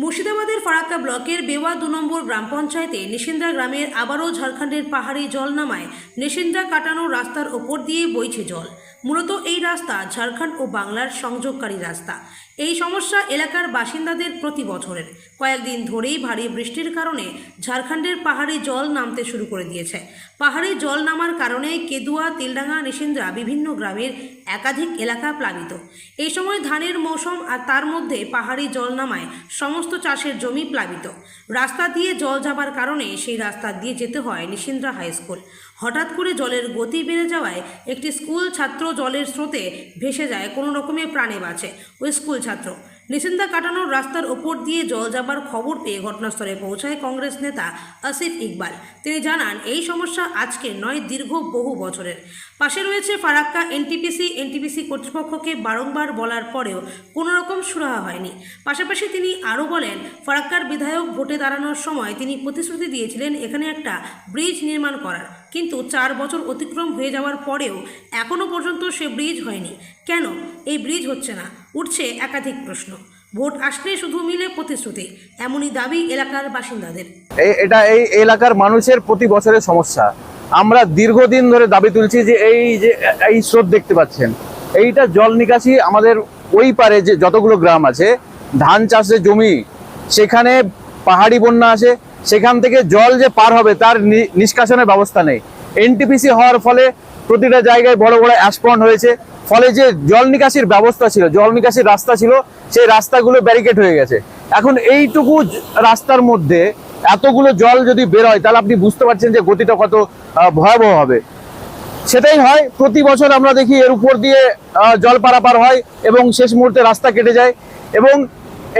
মুর্শিদাবাদের ফারাক্কা ব্লকের বেওয়া দু নম্বর গ্রাম পঞ্চায়েতে নিশিন্দ্রা গ্রামের আবারও ঝাড়খণ্ডের পাহাড়ি জল নামায়। নিশিন্দ্রা কাটানো রাস্তার ওপর দিয়ে বইছে জল। মূলত এই রাস্তা ঝাড়খণ্ড ও বাংলার সংযোগকারী রাস্তা। এই সমস্যা এলাকার বাসিন্দাদের প্রতি বছরের। কয়েকদিন ধরেই ভারী বৃষ্টির কারণে ঝাড়খণ্ডের পাহাড়ে জল নামতে শুরু করে দিয়েছে। পাহাড়ে জল নামার কারণে কেদুয়া, তিলডাঙ্গা, নিশিন্দ্রা বিভিন্ন গ্রামের একাধিক এলাকা প্লাবিত। এই সময় ধানের মৌসুম আর তার মধ্যে পাহাড়ি জল নামায় সমস্ত চাষের জমি প্লাবিত। রাস্তা দিয়ে জল যাবার কারণে সেই রাস্তা দিয়ে যেতে হয় নিশিন্দ্রা হাই স্কুল। হঠাৎ করে জলের গতি বেড়ে যাওয়ায় একটি স্কুল ছাত্র জলের স্রোতে ভেসে যায়, কোনো রকমে প্রাণে বাঁচে। ওই স্কুল ছাত্র। নিশিন্দা কাটানোর রাস্তার ওপর দিয়ে জল যাবার খবর পেয়ে ঘটনাস্থলে পৌঁছায় কংগ্রেস নেতা আসিফ ইকবাল। তিনি জানান, এই সমস্যা আজকে নয়, দীর্ঘ বহু বছরের। পাশে রয়েছে ফারাক্কা এনটিপিসি। এনটিপিসি কর্তৃপক্ষকে বারংবার বলার পরেও কোনো রকম সুরাহা হয়নি। পাশাপাশি তিনি আরও বলেন, ফারাক্কার বিধায়ক ভোটে দাঁড়ানোর সময় তিনি প্রতিশ্রুতি দিয়েছিলেন এখানে একটা ব্রিজ নির্মাণ করার। কিন্তু চার বছর অতিক্রম হয়ে যাওয়ার পরেও এখনও পর্যন্ত সে ব্রিজ হয়নি। কেন? এই ব্রিজ হচ্ছে না। উঠছে একাধিক প্রশ্ন। ভোট আসলে শুধু মিলে প্রতিশ্রুতি, এমনই দাবি এলাকার বাসিন্দাদের। এটা এই এলাকার মানুষের প্রতি বছরের সমস্যা। আমরা দীর্ঘদিন ধরে দাবি তুলছি যে এই যে, এই স্রোত দেখতে পাচ্ছেন। এইটা জল নিকাশি আমাদের ওই পারে যে যতগুলো গ্রাম আছে, ধান চাষের জমি, সেখানে পাহাড়ি বন্যা আছে সেখান থেকে জল যে পার হবে তার নিষ্কাশনের ব্যবস্থা নেই। এনটিপিসি হওয়ার ফলে প্রতিটা জায়গায় বড় বড় অ্যাসপন্ড হয়েছে ফলে যে জল নিকাশির ব্যবস্থা ছিল, জল নিকাশির রাস্তা ছিল, সেই রাস্তাগুলো ব্যারিকেড হয়ে গেছে। এখন এইটুকু রাস্তার মধ্যে এতগুলো জল যদি বেরোয় তাহলে আপনি বুঝতে পারছেন যে গতিটা কত ভয়াবহ হবে। সেটাই হয়, প্রতি বছর আমরা দেখি এর উপর দিয়ে জল পারাপার হয় এবং শেষ মুহূর্তে রাস্তা কেটে যায় এবং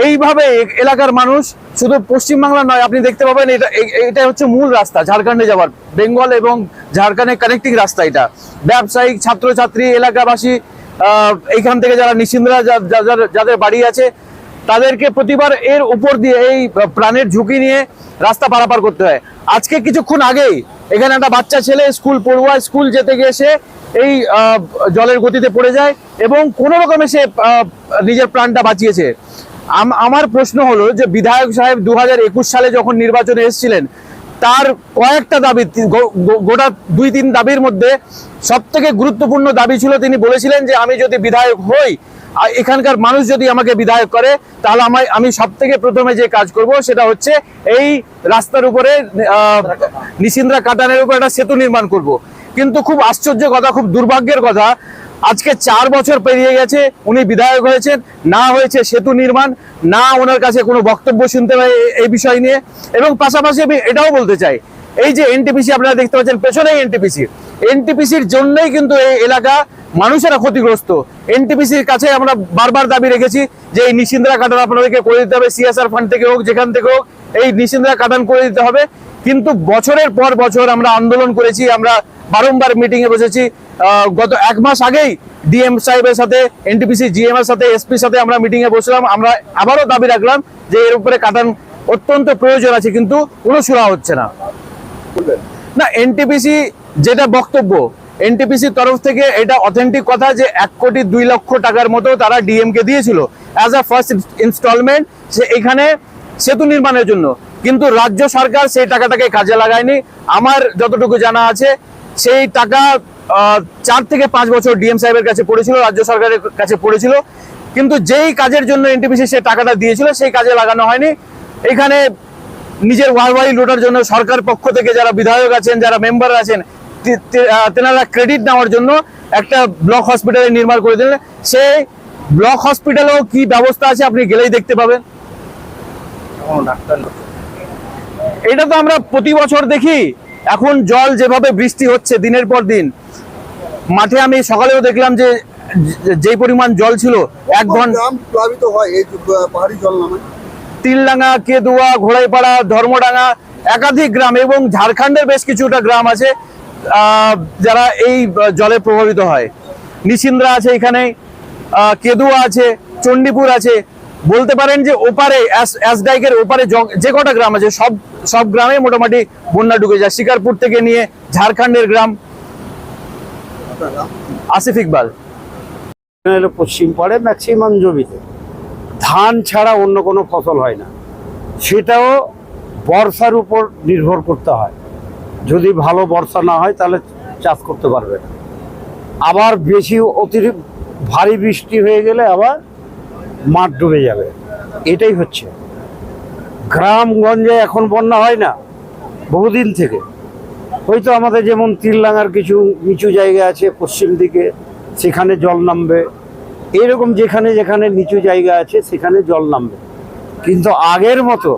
এইভাবে এলাকার মানুষ শুধু পশ্চিমবাংলা নয়, আপনি দেখতে পাবেন এটা এটা হচ্ছে মূল রাস্তা, ঝাড়খণ্ডে যাওয়ার। বেঙ্গল এবং ঝাড়খণ্ডের কানেক্টিং রাস্তা এটা। ব্যবসায়িক ছাত্রছাত্রী, এলাকাবাসী এইখান থেকে যারা নিশ্চিন্দরা যাদের বাড়ি আছে, তাদেরকে প্রতিবার এর উপর দিয়ে এই প্রাণের ঝুঁকি নিয়ে রাস্তা পারাপার করতে হয়। আজকে কিছুক্ষণ আগেই এখানে একটা বাচ্চা ছেলে স্কুল পড়ুয়া স্কুল যেতে গিয়ে সে এই জলের গতিতে পড়ে যায় এবং কোনো রকমে সে নিজের প্রাণটা বাঁচিয়েছে। আমার প্রশ্ন হলো যে বিধায়ক সাহেব দু হাজার একুশ সালে যখন নির্বাচনে এসেছিলেন, তার কয়েকটা দাবি গোটা দুই তিন দাবির মধ্যে সব থেকে গুরুত্বপূর্ণ দাবি ছিল, তিনি বলেছিলেন যে আমি যদি বিধায়ক হই এখানকার মানুষ যদি আমাকে বিধায়ক করে, তাহলে আমায়, আমি সব থেকে প্রথমে যে কাজ করব সেটা হচ্ছে এই রাস্তার উপরে নিশিন্দ্রা কাটানের উপর একটা সেতু নির্মাণ করব। কিন্তু খুব আশ্চর্য কথা, খুব দুর্ভাগ্যের কথা আজকে চার বছর পেরিয়ে গেছে, উনি বিধায়ক হয়েছেন, না হয়েছে সেতু নির্মাণ, না ওনার কাছে কোনো বক্তব্য শুনতে হয় এই বিষয় নিয়ে। এবং পাশাপাশি আমি এটাও বলতে চাই, এই যে এনটিপিসি আপনারা দেখতে পাচ্ছেন, পেছনেই এনটিপিসি এনটিপিসির জন্যই কিন্তু এই এলাকা মানুষেরা ক্ষতিগ্রস্ত। এনটিপিসির কাছে আমরা বারবার দাবি রেখেছি যে এই নিশিন্দ্রা কাটান আপনাদেরকে করে দিতে হবে সিএসআর ফান্ড থেকে হোক, যেখান থেকে হোক, এই নিশিন্দ্রা কাটান করে দিতে হবে। কিন্তু বছরের পর বছর আমরা আন্দোলন করেছি, আমরা বারংবার মিটিং এ বসেছি। গত এক মাস আগেই ডিএম সাহেবের সাথে এনটিপিসি জিএম এর সাথে এসপির সাথে আমরা মিটিং এ বসলাম। আমরা আবারও দাবি রাখলাম যে এর উপরে কাটান অত্যন্ত প্রয়োজন আছে, কিন্তু কোনো সুরা হচ্ছে না। না এনটিপিসি যেটা বক্তব্য এনটিপিসির তরফ থেকে এটা অথেন্টিক কথা যে এক কোটি দুই লক্ষ টাকার মতো তারা ডিএম কে দিয়েছিল। অ্যাজ আ ফার্স্ট ইনস্টলমেন্ট সে এখানে সেতু নির্মাণের জন্য। কিন্তু রাজ্য সরকার সেই টাকাটাকে কাজে লাগায়নি। আমার যতটুকু জানা আছে সেই টাকা চার থেকে পাঁচ বছর ডিএম সাহেবের কাছে পড়েছিল রাজ্য সরকারের কাছে পড়েছিল। কিন্তু যেই কাজের জন্য এনটিপিসি সে টাকাটা দিয়েছিল সেই কাজে লাগানো হয়নি। এখানে নিজের ওয়ারওয়ারি লোটার জন্য সরকার পক্ষ থেকে যারা বিধায়ক আছেন যারা মেম্বার আছেন তেনারা ক্রেডিট নেওয়ার জন্য একটা ব্লক হসপিটালে নির্মাণ করে দিলেন। সেই ব্লক হসপিটালেও কি ব্যবস্থা আছে আপনি গেলেই দেখতে পাবেন। এটা তো আমরা প্রতি বছর দেখি। এখন জল যেভাবে বৃষ্টি হচ্ছে দিনের পর দিন মাঠে আমি সকালেও দেখলাম যে যে- পরিমাণ জল ছিল এক ঘণ্টা প্লাবিত হয় এই পাহাড়ি জল নামে? তিলডাঙ্গা কেদুয়া ঘোড়াইপাড়া ধর্মডাঙ্গা একাধিক গ্রাম এবং ঝাড়খণ্ডের বেশ কিছুটা গ্রাম আছে যারা এই জলে প্রভাবিত হয়। নিশিন্দ্রা আছে এখানে কেদুয়া আছে চণ্ডীপুর আছে। বলতে পারেন যে ওপারে অ্যাসডাইকের ওপারে যে কটা গ্রাম আছে সব সব গ্রামে মোটামুটি বন্যা ঢুকে যায়। শিকারপুর থেকে নিয়ে ঝাড়খণ্ডের গ্রাম। আসিফ ইকবাল। পশ্চিম পাড়ে ম্যাক্সিমাম জমিতে। ধান ছাড়া অন্য কোনো ফসল হয় না। সেটাও বর্ষার উপর নির্ভর করতে হয়। যদি ভালো বর্ষা না হয় তাহলে চাষ করতে পারবে না। আবার বেশি অতিরিক্ত ভারী বৃষ্টি হয়ে গেলে আবার মাঠ ডুবে যাবে। এটাই হচ্ছে। গ্রামগঞ্জে এখন বন্যা হয় না, বহুদিন থেকে। হয়তো আমাদের যেমন তিললাঙ্গার কিছু নিচু জায়গা আছে, পশ্চিম দিকে, সেখানে জল নামবে। এরকম যেখানে যেখানে নিচু জায়গা আছে, সেখানে জল নামবে। কিন্তু আগের মতো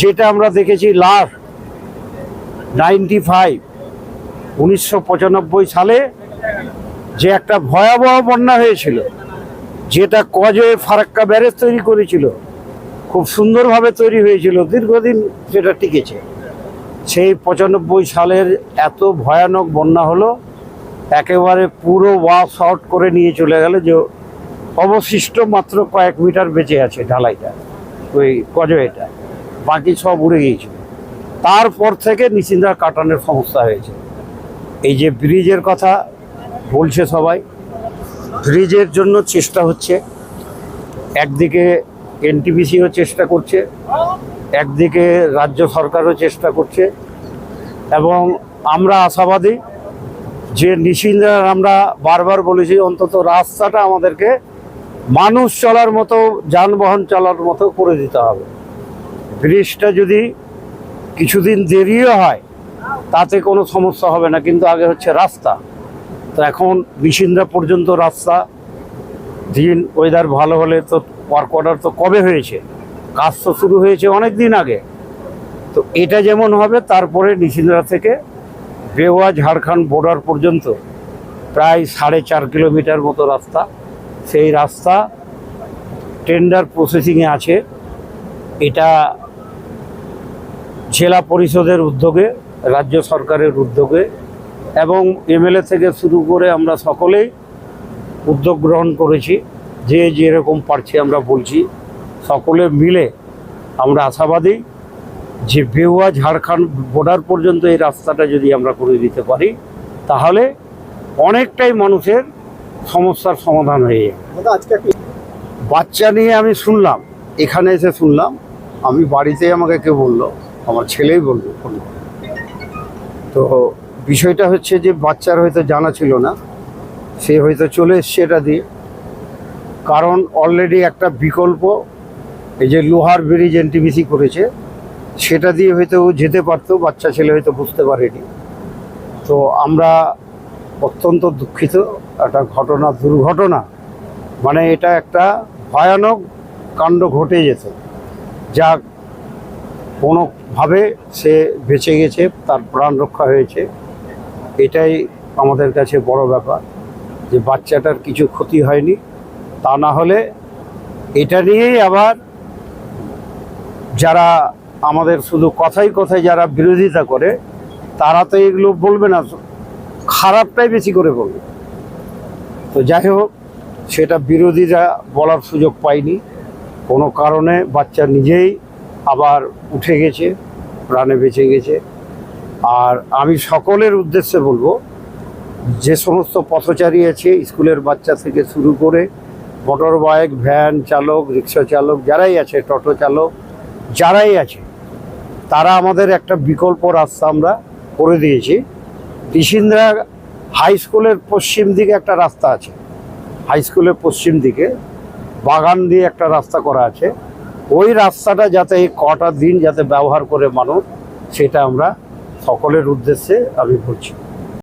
যেটা আমরা দেখেছি লাস্ট নাইনটি ফাইভ, উনিশশো পঁচানব্বই সালে যে একটা ভয়াবহ বন্যা হয়েছিল, যেটা কজে ফারাক্কা ব্যারেজ তৈরি করেছিল খুব সুন্দরভাবে তৈরি হয়েছিল। দীর্ঘদিন সেটা টিকেছে। সেই পঁচানব্বই সালের এত ভয়ানক বন্যা হলো, একেবারে পুরো ওয়াশ আউট করে নিয়ে চলে গেল যে অবশিষ্ট মাত্র কয়েক মিটার বেঁচে আছে ঢালাইটা, ওই কজয়েটা। বাকি সব উড়ে গিয়েছিল। তারপর থেকে নিচিন্দা কাটানোর সমস্যা হয়েছে। এই যে ব্রিজের কথা বলছে সবাই, ব্রিজের জন্য চেষ্টা হচ্ছে। একদিকে এনটিপিসিও চেষ্টা করছে, একদিকে রাজ্য সরকারও চেষ্টা করছে, এবং আমরা আশাবাদী যে নিশিন্দার আমরা বারবার বলেছি অন্তত রাস্তাটা আমাদেরকে মানুষ চলার মতো, যানবাহন চলার মতো করে দিতে হবে। ব্রিজটা যদি কিছুদিন দেরিও হয়, তাতে কোনো সমস্যা হবে না, কিন্তু আগে হচ্ছে রাস্তা। তো এখন বিসিন্দ্রা পর্যন্ত রাস্তা। দিন ওয়েদার ভালো হলে তো ওয়ার্ক অর্ডার তো কবে হয়েছে? কাজ তো শুরু হয়েছে অনেক দিন আগে। তো এটা যেমন হবে, তারপরে নিশিন্দ্রা থেকে বেওয়া ঝাড়খণ্ড বর্ডার পর্যন্ত প্রায় সাড়ে চার কিলোমিটার মতো রাস্তা। সেই রাস্তা টেন্ডার প্রসেসিংয়ে আছে। এটা জেলা পরিষদের উদ্যোগে, রাজ্য সরকারের উদ্যোগে এবং এমএলএ থেকে শুরু করে আমরা সকলেই উদ্যোগ গ্রহণ করেছি। যে যেরকম পারছি আমরা বলছি সকলে মিলে আমরা আশাবাদী যে বেহুয়া ঝাড়খণ্ড বর্ডার পর্যন্ত এই রাস্তাটা যদি আমরা করে দিতে পারি তাহলে অনেকটাই মানুষের সমস্যার সমাধান হয়ে যাবে। বাচ্চা নিয়ে আমি শুনলাম এখানে এসে শুনলাম আমি বাড়িতেই আমাকে কেউ বলল আমার ছেলেই বলল তো বিষয়টা হচ্ছে যে বাচ্চার হয়তো জানা ছিল না সে হয়তো চলে এসছে এটা দিয়ে। কারণ অলরেডি একটা বিকল্প, এই যে লোহার ব্রিজ এনটিবিসি করেছে, সেটা দিয়ে হয়তো যেতে পারতো, বাচ্চা ছেলে হয়তো বুঝতে পারেনি। তো আমরা অত্যন্ত দুঃখিত, একটা ঘটনা, দুর্ঘটনা মানে এটা একটা ভয়ানক কাণ্ড ঘটে যেত যা কোনোভাবে সে বেঁচে গেছে, তার প্রাণ রক্ষা হয়েছে, এটাই আমাদের কাছে বড় ব্যাপার, যে বাচ্চাটার কিছু ক্ষতি হয়নি। তা না হলে এটা নিয়েই আবার যারা আমাদের শুধু কথাই কথায় যারা বিরোধিতা করে, তারা তো এগুলো বলবে না, খারাপটাই বেশি করে বলবে। তো যাই হোক, সেটা বিরোধীরা বলার সুযোগ পায়নি। কোনো কারণে বাচ্চা নিজেই আবার উঠে গেছে, প্রাণে বেঁচে গেছে। আর আমি সকলের উদ্দেশ্যে বলব, যে সমস্ত পথচারী আছে, স্কুলের বাচ্চা থেকে শুরু করে মোটর বাইক, ভ্যান চালক, রিক্সা চালক, যারাই আছে, টোটো চালক, যারাই আছে, তারা আমাদের একটা বিকল্প রাস্তা আমরা করে দিয়েছি। টিসিন্দ্রা হাই স্কুলের পশ্চিম দিকে একটা রাস্তা আছে। হাই স্কুলের পশ্চিম দিকে বাগান দিয়ে একটা রাস্তা করা আছে। ওই রাস্তাটা যাতে এই কটা দিন যাতে ব্যবহার করে মানুষ, সেটা আমরা সকলের উদ্দেশ্যে আমি বলছি।